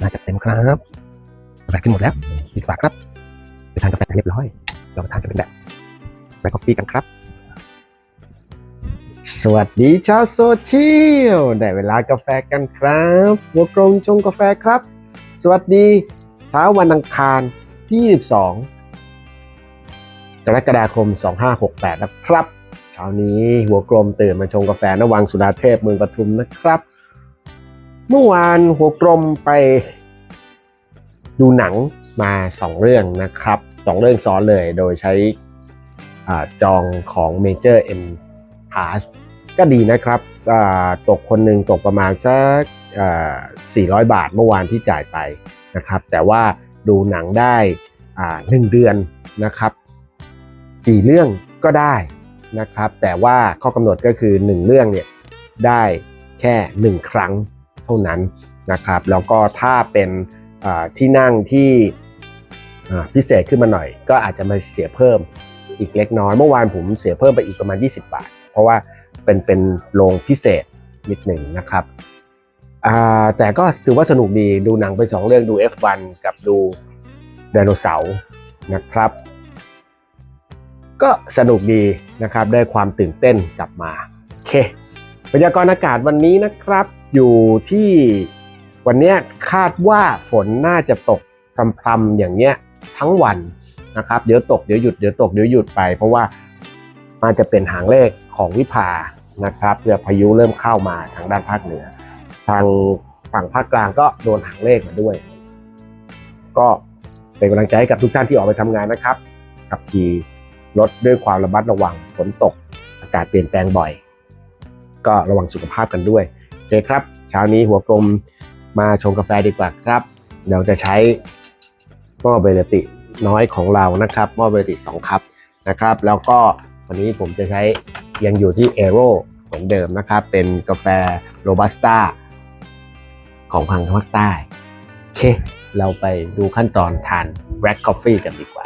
น่าจะเต็มครับกาแฟขึ้นหมดแล้วปิดฝาครับไปทานกาแฟเรียบร้อย เรามาทานกันเป็นแบบแบล็คกาแฟกันครับ สวัสดีชาวโซเชียลได้เวลากาแฟกันครับหัวกรงชงกาแฟครับ สวัสดีเช้าวันอังคารที่ 22 กรกฎาคม 2568 นะครับเช้านี้หัวกลมตื่นมาชงกาแฟนวังสุดาเทพเมืองปทุมนะครับ เมื่อวานหัวกลมไปดูหนังมา 2 เรื่องนะครับสองเรื่องซ้อนเลยโดยใช้อจองของ Major M Pass ก็ดีนะครับตกคนหนึ่งตกประมาณสักอ่า400 บาทเมื่อวานที่จ่ายไปนะครับ แต่ว่าดูหนังได้หนึ่งเดือนนะครับกี่เรื่องก็ได้นะครับ แต่ว่าข้อกำหนดก็คือ 1 เรื่องเนี่ยได้แค่ 1 ครั้ง ท่านั้นนะครับ แล้วก็ถ้าเป็นที่นั่งที่พิเศษขึ้นมาหน่อย ก็อาจจะมาเสียเพิ่มอีกเล็กน้อยเมื่อวานผมเสียเพิ่มไปอีกประมาณ 20 บาท เพราะว่าเป็นเป็นโรงพิเศษนิดหนึ่งนะครับแต่ก็ถือว่าสนุกดีดูหนังไปสองเรื่องดู F1 กับดูไดโนเสาร์นะครับ ก็สนุกดีนะครับได้ความตื่นเต้นกลับมา โอเคพยากรณ์อากาศวันนี้นะครับ อยู่ที่วันนี้คาดว่าฝนน่าจะตกพรำๆอย่างเงี้ยทั้งวันนะครับ เดี๋ยวตกเดี๋ยวหยุดเดี๋ยวตกเดี๋ยวหยุดไป เพราะว่ามันจะเป็นหางเลขของวิภานะครับเพื่อพายุเริ่มเข้ามาทางด้านภาคเหนือ ทางฝั่งภาคกลางก็โดนหางเลขมาด้วย ก็เป็นกำลังใจให้กับทุกท่านที่ออกไปทำงานนะครับขับขี่รถด้วยความระมัดระวังฝนตกอากาศเปลี่ยนแปลงบ่อย ก็ระวังสุขภาพกันด้วย เคครับเช้านี้หัวกลมมาชงกาแฟดีกว่าครับ เราจะใช้หม้อเบลติน้อยของเรานะครับหม้อเบลติ2คัพนะครับ แล้วก็วันนี้ผมจะใช้ยังอยู่ที่เอโรเหมือนเดิมนะครับ เป็นกาแฟโรบัสต้าของพังภาคใต้โอเคเราไปดูขั้นตอนทาน Black Coffee กันดีกว่า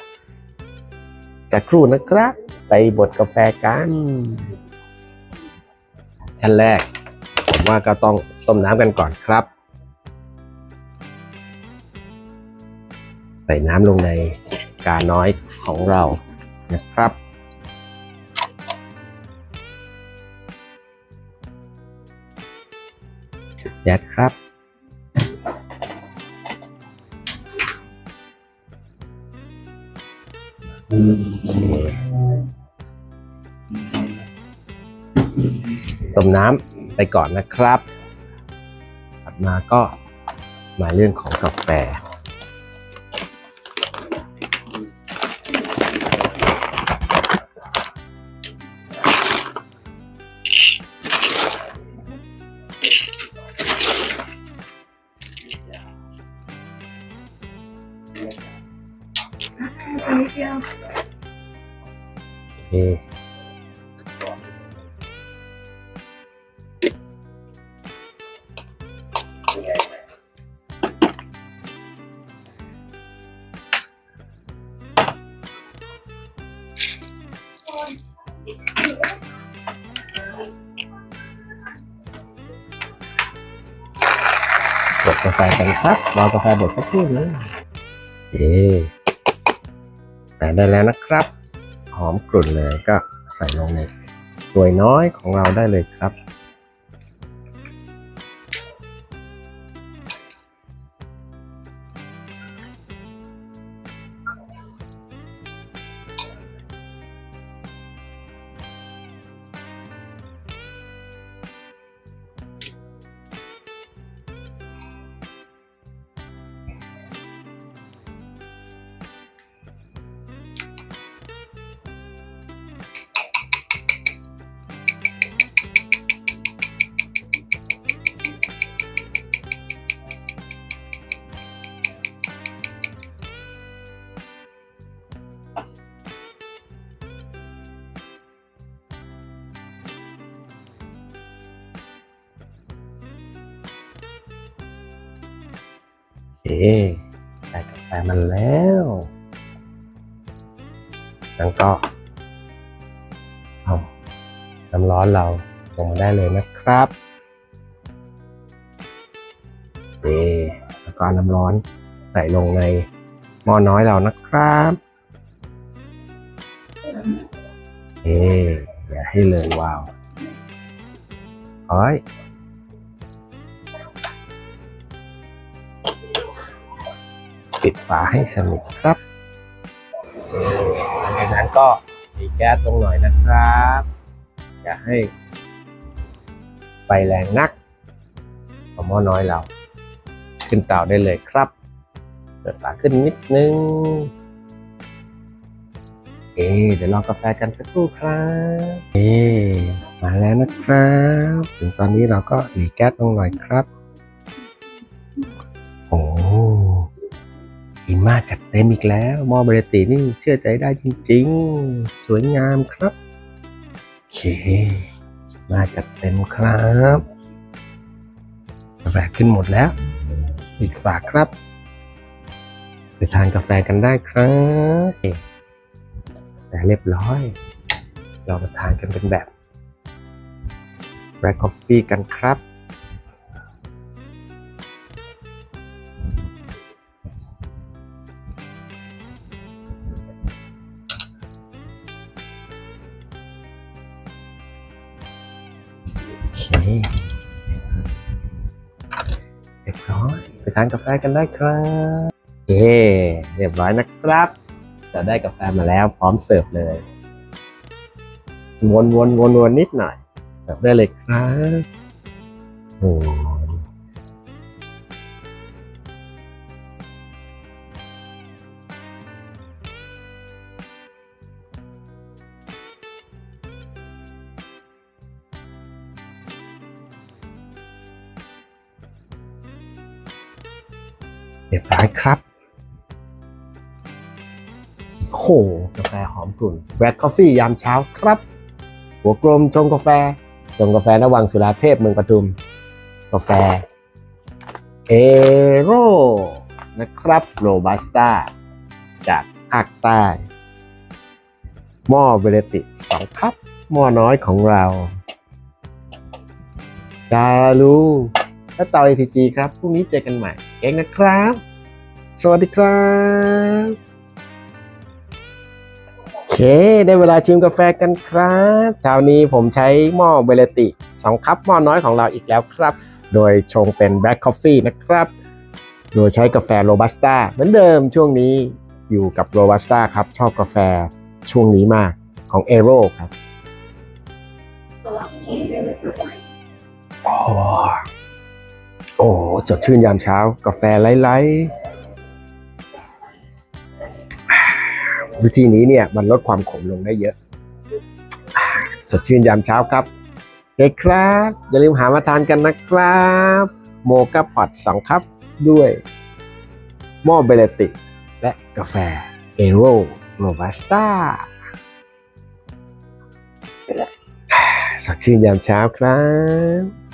จะครู่นะครับ ไปบดกาแฟกันขั้นแรก มว่าก็ต้องต้มน้ำกันก่อนครับ ใส่น้ำลงในกาน้อยของเรานะครับ ยัดครับต้มน้ำ ไปก่อนนะครับถัดมาก็มาเรื่องของกาแฟนิดเดียวโอเค บดกาแฟกันครับรอกาแฟบดสักครู่นึงเอใส่ได้แล้วนะครับ หอมกลุ่นเลยก็ใส่ลงในถ้วยน้อยของเราได้เลยครับ เคได้กาแฟมันแล้วแล้วก็เอาน้ำร้อนเราลงมาได้เลยนะครับก็เอาน้ำร้อนใส่ลงในหม้อน้อยเรานะครับเอ๊อย่าให้เลยว้าวโอ้ย ปิดฝาให้สนิทครับหลังจากนั้นก็ตีแก๊สลงหน่อยนะครับ อย่าให้ไฟแรงนักเอาหม้อน้อยเรา ขึ้นเตาได้เลยครับเปิดฝาขึ้นนิดนึง เอ๊เดี๋ยวรอกาแฟกันสักครู่ครับ เอ๊มาแล้วนะครับ ถึงตอนนี้เราก็หลีแก๊สลงหน่อยครับ มะจัดเต็มอีกแล้วมอเบรตินี่เชื่อใจได้จริงๆ สวยงามครับ โอเค มาจัดเต็มครับกาแฟขึ้นหมดแล้วปิดฝาครับไปทานกาแฟกันได้ครับแต่เรียบร้อย เรามาทานกันเป็นแบบ black coffee กันครับ โอเคเรียบร้อยไปทานกาแฟกันได้ครับเคเรียบร้อยนะครับเราได้กาแฟมาแล้วพร้อมเสิร์ฟเลย วนวนวนวนนิดหน่อยเสิร์ฟได้เลยครับโอ้ เรียบร้อยครับโหกาแฟหอมกลุ่นแบล็คกาแฟยามเช้าครับ หัวกลมชงกาแฟชงกาแฟระวังสุราเทพเมืองปทุม กาแฟ เอโรนะครับโรบัสต้าจากภาคใต้หม้อเวเลติสองคัพหม้อน้อยของเรา ดาลู และเตา APG ครับพรุ่งนี้เจอกันใหม่เองนะครับ สวัสดีครับโอเค ได้เวลาชิมกาแฟกันครับเช้านี้ผมใช้หม้อเบลติ 2 คัพหม้อน้อยของเราอีกแล้วครับ โดยชงเป็น Black Coffee นะครับ โดยใช้กาแฟโรบัสต้าเหมือนเดิมช่วงนี้อยู่กับโรบัสต้าครับ ชอบกาแฟช่วงนี้มากของเอโร่ครับโอ้ โอ้สดชื่นยามเช้า กาแฟไล่ๆวิธีนี้เนี่ยมันลดความขมลงได้เยอะ สดชื่นยามเช้าครับเฮ้ครับ อย่าลืมหามาทานกันนะครับ โมกาพอตสองครับด้วยหม้อเบลติและกาแฟเอโรโรบัสต้าสดชื่นยามเช้าครับ